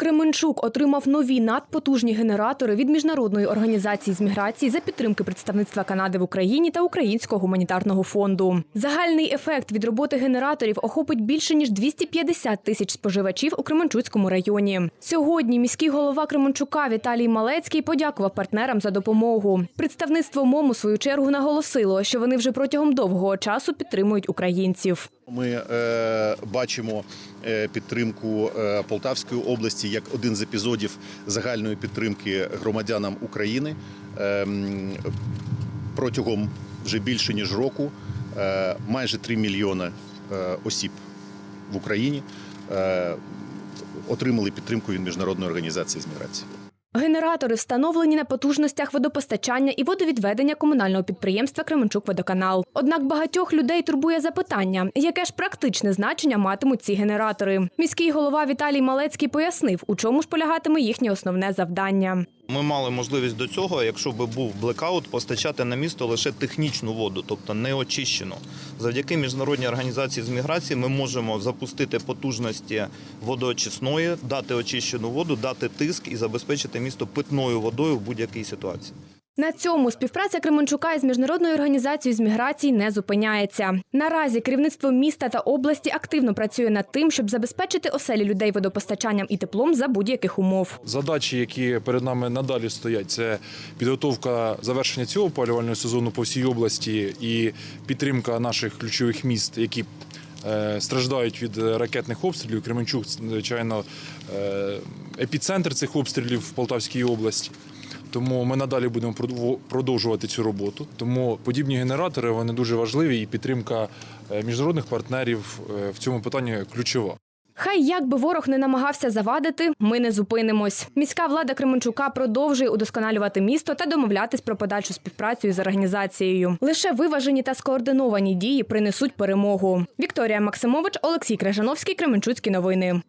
Кременчук отримав нові надпотужні генератори від міжнародної організації з міграції за підтримки представництва Канади в Україні та Українського гуманітарного фонду. Загальний ефект від роботи генераторів охопить більше ніж 250 тисяч споживачів у Кременчуцькому районі. Сьогодні міський голова Кременчука Віталій Малецький подякував партнерам за допомогу. Представництво МОМ у свою чергу наголосило, що вони вже протягом довгого часу підтримують українців. Ми е, бачимо е, підтримку е, Полтавської області як один з епізодів загальної підтримки громадянам України Е, протягом вже більше ніж року. е, майже 3 мільйони е, осіб в Україні е, отримали підтримку від міжнародної організації з міграції. Генератори встановлені на потужностях водопостачання і водовідведення комунального підприємства Кременчук-Водоканал. Однак багатьох людей турбує запитання, яке ж практичне значення матимуть ці генератори. Міський голова Віталій Малецький пояснив, у чому ж полягатиме їхнє основне завдання. Ми мали можливість до цього, якщо би був блекаут, постачати на місто лише технічну воду, тобто не очищену. Завдяки міжнародній організації з міграції ми можемо запустити потужності водоочисної, дати очищену воду, дати тиск і забезпечити місто питною водою в будь-якій ситуації. На цьому співпраця Кременчука із міжнародною організацією з міграції не зупиняється. Наразі керівництво міста та області активно працює над тим, щоб забезпечити оселі людей водопостачанням і теплом за будь-яких умов. Задачі, які перед нами надалі стоять, це підготовка завершення цього опалювального сезону по всій області і підтримка наших ключових міст, які е, страждають від ракетних обстрілів. Кременчук, звичайно, е, епіцентр цих обстрілів в Полтавській області. Тому ми надалі будемо продов- продовжувати цю роботу. Тому подібні генератори вони дуже важливі, і підтримка е, міжнародних партнерів е, в цьому питанні ключова. Хай як би ворог не намагався завадити, ми не зупинимось. Міська влада Кременчука продовжує удосконалювати місто та домовлятись про подальшу співпрацю із організацією. Лише виважені та скоординовані дії принесуть перемогу. Вікторія Максимович, Олексій Крижановський, Кременчуцькі новини.